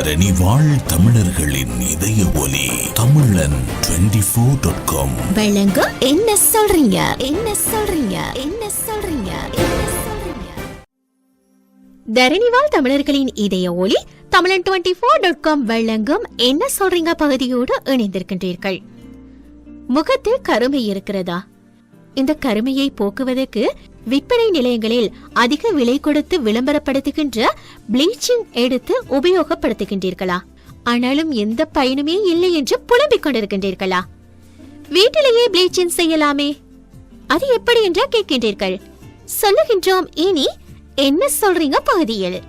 தரணி வாழ் தமிழர்களின் இதய ஒலி தமிழன் டுவெண்டி ஃபோர் டாட் காம் வழங்கும் என்ன சொல்றீங்க? என்ன சொல்றீங்க? என்ன சொல்றீங்க? என்ன சொல்றீங்க? தரணிவால் தமிழர்களின் இதய ஒளி Tamilan twenty four dot com வழங்கும் என்ன சொல்றீங்க பகுதியோடு இணைந்திருக்கின்றீர்கள். முகத்தில் கருமை இருக்கிறதா? இந்த கருமையை போக்குவதற்கு விற்பனை நிலையங்களில் அதிக விலை கொடுத்து விளம்பரப்படுத்துகின்ற ப்ளீச்சிங் எடுத்து உபயோகப்படுத்துகின்றீர்களா? ஆனாலும் எந்த பயனுமே இல்லை என்று புலம்பிக் கொண்டிருக்கின்றீர்களா? வீட்டிலேயே ப்ளீச்சிங் செய்யலாமே. அது எப்படி என்றா கேட்கின்றீர்கள். சொல்லுகின்றோம் இனி என்ன சொல்றீங்க பகுதியில்?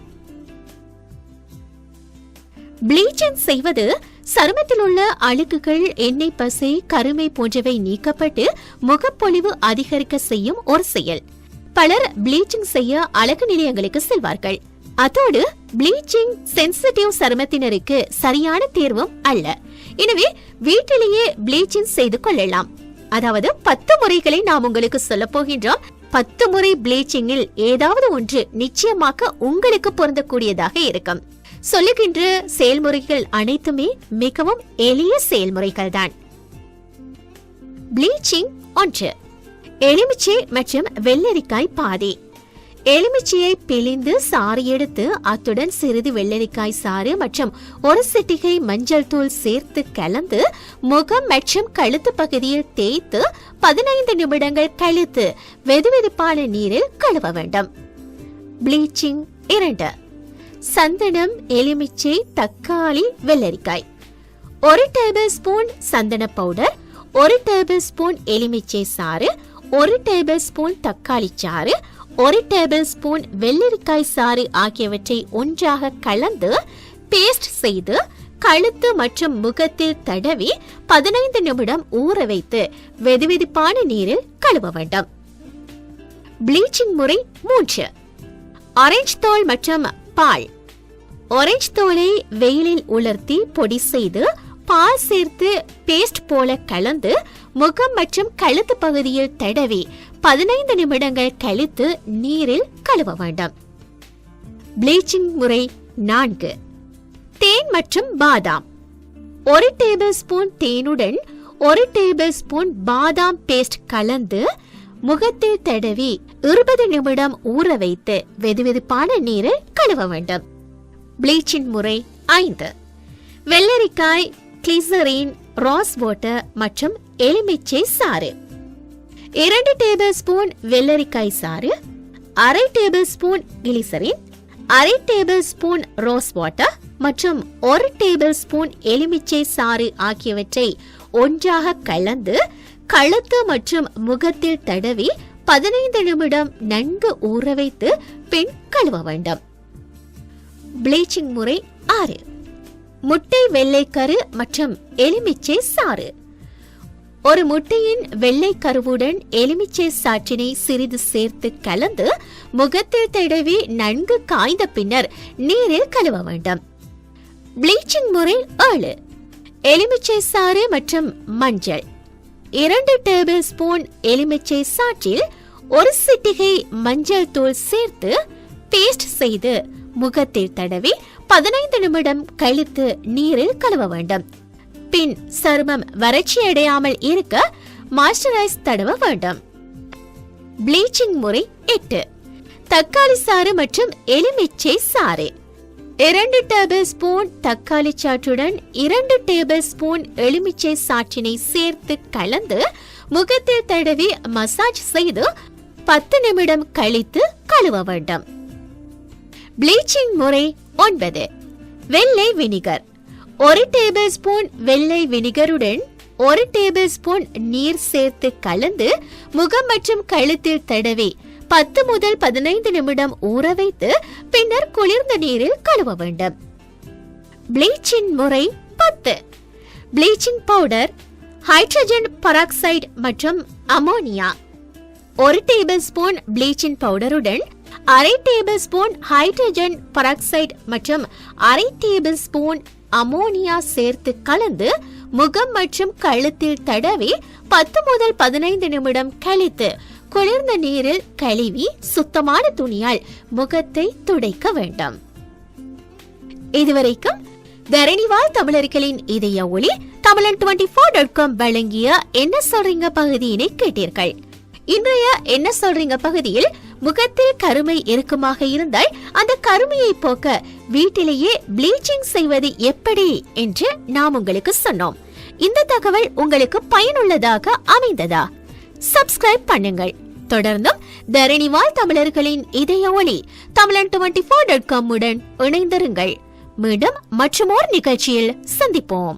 ப்ளீச்சிங் செய்வது சருமத்தில் உள்ள அழுக்குகள் எண்ணெய் பசை கருமை போன்றவை நீக்கப்பட்டு முகப்பொலிவு அதிகரிக்க செய்யும் ஒரு செயல். பலர் ப்ளீச்சிங் செய்ய அழகு நிலையங்களுக்கு செல்வார்கள். அதோடு ப்ளீச்சிங் சென்சிட்டிவ் சருமத்தினருக்கு சரியான தேர்வும் அல்ல. எனவே வீட்டிலேயே ப்ளீச்சிங் செய்து கொள்ளலாம். அதாவது பத்து முறைகளை நாம் உங்களுக்கு சொல்ல போகின்றோம். பத்து முறை ப்ளீச்சிங்கில் ஏதாவது ஒன்று நிச்சயமாக உங்களுக்கு பொருந்தக்கூடியதாக இருக்கும். சொல்லுகின்ற செயல்முறைகள் அனைத்துமே மிகவும் எளிய செயல்முறைகள் தான் ப்ளீச்சிங் ஒன்று. எலுமிச்சை மற்றும் வெள்ளரிக்காய் பாதி. எலுமிச்சையை பிழிந்து சாறு எடுத்து அத்துடன் சிறிது வெள்ளரிக்காய் சாறு மற்றும் ஒரு சிட்டிகை மஞ்சள் தூள் சேர்த்து கலந்து முகம் மற்றும் கழுத்து பகுதியில் தேய்த்து பதினைந்து நிமிடங்கள் கழித்து வெதுவெதுப்பான நீரில் கழுவ வேண்டும். ப்ளீச்சிங் இரண்டு. சந்தனம் எலுமிச்சை தக்காளி வெள்ளரிக்காய். ஒரு டேபிள் ஸ்பூன் சந்தன பவுடர் ஒரு டேபிள் ஸ்பூன் எலுமிச்சை சாறு ஒரு டேபிள் ஸ்பூன் தக்காளி சாறு ஒரு டேபிள் ஸ்பூன் வெள்ளரிக்காய் சாறு ஆகியவற்றை ஒன்றாக கலந்து பேஸ்ட் செய்து கழுத்து மற்றும் முகத்தில் தடவி பதினைந்து நிமிடம் ஊற வைத்து வெதுவெதுப்பான நீரில் கழுவ வேண்டும். ப்ளீச்சிங் முறை மூன்று. ஆரஞ்சு தோல் மற்றும் பால். ஆரஞ்சு தோலை வெயிலில் உலர்த்தி பொடி செய்து பால் சேர்த்து பேஸ்ட் போல கலந்து முகம் மற்றும் கழுத்து பகுதியில் தடவி பதினைந்து நிமிடங்கள் கழித்து நீரில் கழுவ வேண்டும். ப்ளீச்சிங் முறை நான்கு. தேன் மற்றும் பாதாம். ஒரு டேபிள் ஸ்பூன் தேனுடன் ஒரு டேபிள் ஸ்பூன் பாதாம் பேஸ்ட் கலந்து முகத்தில் தடவி இருபது நிமிடம் ஊற வைத்து வெதுவெதுப்பான நீரில் கழுவ வேண்டும். ப்ளீச்சிங் முறை ஐந்து. வெள்ளரிக்காய் கிளிசரின் ராஸ் வாட்டர் மற்றும் எலுமிச்சை சாறு. இரண்டு டேபிள் ஸ்பூன் வெள்ளரிக்காய் சாறு அரை டேபிள் ஸ்பூன் கிளிசரின் அரை டேபிள் ஸ்பூன் ரோஸ் வாட்டர் மற்றும் ஒரு டேபிள் ஸ்பூன் எலுமிச்சை சாறு ஆகியவற்றை ஒன்றாக கலந்து கழுத்து மற்றும் முகத்தில் தடவி பதினைந்து நிமிடம் நன்கு ஊற வைத்து பின் கழுவ வேண்டும். ப்ளீச்சிங் முறை ஆறு. முட்டை வெள்ளைக்கரு மற்றும் எலுமிச்சை சாறு. ஒரு முட்டையின் வெள்ளை கருவுடன் எலுமிச்சை சாற்றினை சிறிது சேர்த்து கலந்து முகத்தில் தடவி நன்கு காய்ந்த பின்னர் நீரில் கழுவ வேண்டும். ப்ளீச்சிங் முறை ஏழு. எலுமிச்சை சாறு மற்றும் மஞ்சள். இரண்டு டேபிள் ஸ்பூன் எலுமிச்சை சாற்றில் ஒரு சிட்டிகை மஞ்சள் தூள் சேர்த்து பேஸ்ட் செய்து முகத்தில் தடவி பதினைந்து நிமிடம் கழித்து நீரில் கழுவ வேண்டும். பின் சருமம் வறட்சி அடையாமல் இருக்க மாய்ஸ்சரைஸ் தடவ வேண்டும். ப்ளீச்சிங் முறை எட்டு. தக்காளி சாறு மற்றும் எலுமிச்சை சாறு. இரண்டு டேபிள் ஸ்பூன் தக்காளி சாற்றுடன் இரண்டு டேபிள் ஸ்பூன் எலுமிச்சை சாற்றினை சேர்த்து கலந்து முகத்தில் தடவி மசாஜ் செய்து பத்து நிமிடம் கழித்து கழுவ வேண்டும். ப்ளீச்சிங் முறை ஒன்பது. வெள்ளை வினிகர். ஒரு டேபிள் ஸ்பூன் வெள்ளை வினிகருடன் ஒரு டேபிள் ஸ்பூன் நீர் சேர்த்து கலந்து முகம் மற்றும் கழுத்தில் தடவி பத்து முதல் பதினைந்து நிமிடம் ஊற வைத்து பின்னர் குளிர்ந்த நீரில் கழுவ வேண்டும். ப்ளீச்சிங் முறை பத்து. ப்ளீச்சிங் பவுடர் ஹைட்ரஜன் பராக்சைடு மற்றும் அமோனியா. ஒரு டேபிள் ஸ்பூன் ப்ளீச்சிங் பவுடருடன் அரை டேபிள் ஸ்பூன் ஹைட்ரஜன் பராக்சைடு மற்றும் அரை டேபிள் ஸ்பூன் அமோனியா சேர்த்து கலந்து முகம் மற்றும் கழுத்தில் தடவி பத்து முதல் பதினைந்து நிமிடம் கழித்து குளிர்ந்த நீரில் கழுவி சுத்தமான துணியால் முகத்தை துடைக்க வேண்டும். இதுவரைக்கும் தரணிவால் தமிழர்களின் இதய ஒளி தமிழன் டுவெண்ட்டி ஃபோர் டாட் காம் வழங்கிய என்ன சொல்றீங்க பகுதியினை கேட்டீர்கள். இன்றைய என்ன சொல்றீங்க பகுதியில் முகத்தில் கருமை இறுக்கமாக இருந்தால் அந்த கருமையை போக்க வீட்டிலேயே ப்ளீச்சிங் செய்வது எப்படி என்று நாம் உங்களுக்கு சொன்னோம். இந்த தகவல் உங்களுக்கு பயனுள்ளதாக அமைந்ததா? சப்ஸ்கிரைப் பண்ணுங்கள். தொடர்ந்தும் தரணிவால் தமிழர்களின் இதய ஒளி தமிழன் டுவெண்ட்டி ஃபோர் டாட் காம் உடன் இணைந்திருங்கள். மீண்டும் மற்றுமோர் நிகழ்ச்சியில் சந்திப்போம்.